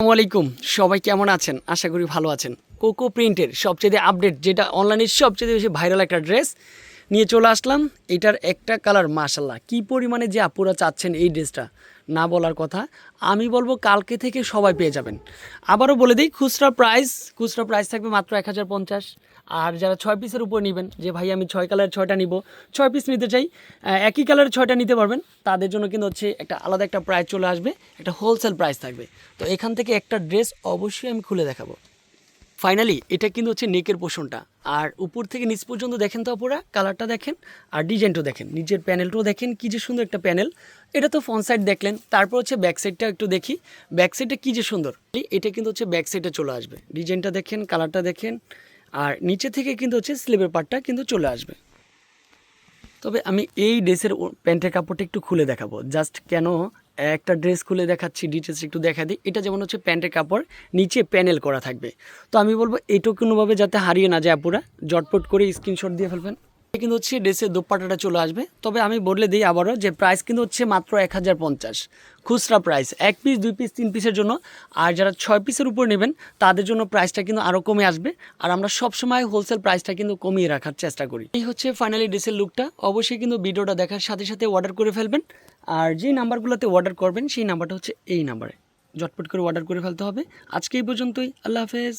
আসসালামু আলাইকুম। সবাই কেমন আছেন? আশা করি ভালো আছেন। কোকো প্রিন্টের সবচেয়ে আপডেট, যেটা অনলাইনে সবচেয়ে বেশি ভাইরাল একটা ড্রেস নিয়ে চলে আসলাম। এটার একটা কালার মাশাল্লাহ কি পরিমাণে যে আপুরা চাচ্ছেন এই ড্রেসটা, না বলার কথা। আমি বলব কালকে থেকে সবাই পেয়ে যাবেন। আবারও বলে দিই, খুচরা প্রাইস খুচরা প্রাইস থাকবে মাত্র এক হাজার পঞ্চাশ। আর যারা ছয় পিসের উপর নেবেন, যে ভাই আমি ছয় কালারের ছয়টা নিব, ছয় পিস নিতে চাই একই কালারের ছয়টা নিতে পারবেন। তাদের জন্য কিন্তু হচ্ছে একটা আলাদা একটা প্রাইস চলে আসবে, একটা হোলসেল প্রাইস থাকবে। তো এখান থেকে একটা ড্রেস অবশ্যই আমি খুলে দেখাবো। ফাইনালি এটা কিন্তু হচ্ছে নেকের পোষণটা। আর উপর থেকে নিচ পর্যন্ত দেখেন তো আপুরা কালারটা দেখেন, আর ডিজাইনটাও দেখেন। নিচের প্যানেলটাও দেখেন, কি যে সুন্দর একটা প্যানেল এটা তো ফ্রন্ট সাইড দেখলেন, তারপর হচ্ছে ব্যাক সাইডটা একটু দেখি। ব্যাক সাইডটা কী যে সুন্দর। এটা কিন্তু হচ্ছে ব্যাক সাইডে চলে আসবে। ডিজাইনটা দেখেন কালারটা দেখেন, আর নিচে থেকে কিন্তু হচ্ছে স্লিভের পার্টটা কিন্তু চলে আসবে। তবে আমি এই ড্রেসের প্যান্টের কাপড়টা একটু খুলে দেখাবো। জাস্ট কেন একটা ড্রেস খুলে দেখাচ্ছি ডিটেলস একটু দেখা দিই। এটা যেমন হচ্ছে প্যান্টের কাপড়, নিচে প্যানেল করা থাকবে। তো আমি বলব এটাও কোনোভাবে যাতে হারিয়ে না যায় আপুরা জটপট করে স্ক্রিনশট দিয়ে ফেলবেন। এটা কিন্তু হচ্ছে ড্রেসের দোপাটাটা চলে আসবে। তবে আমি বলে দিই আবারও যে প্রাইস কিন্তু হচ্ছে মাত্র এক হাজার পঞ্চাশ। খুচরা প্রাইস এক পিস দুই পিস তিন পিসের জন্য। আর যারা ছয় পিসের উপর নেবেন, তাদের জন্য প্রাইসটা কিন্তু আরও কমে আসবে। আর আমরা সবসময় হোলসেল প্রাইসটা কিন্তু কমিয়ে রাখার চেষ্টা করি। এই হচ্ছে ফাইনালি ড্রেসের লুকটা অবশ্যই কিন্তু ভিডিওটা দেখার সাথে সাথে অর্ডার করে ফেলবেন। আর যে নাম্বারগুলোতে অর্ডার করবেন, সেই নাম্বারটা হচ্ছে এই নাম্বারে। ঝটপট করে অর্ডার করে ফেলতে হবে। আজকে এই পর্যন্তই। আল্লাহ হাফেজ।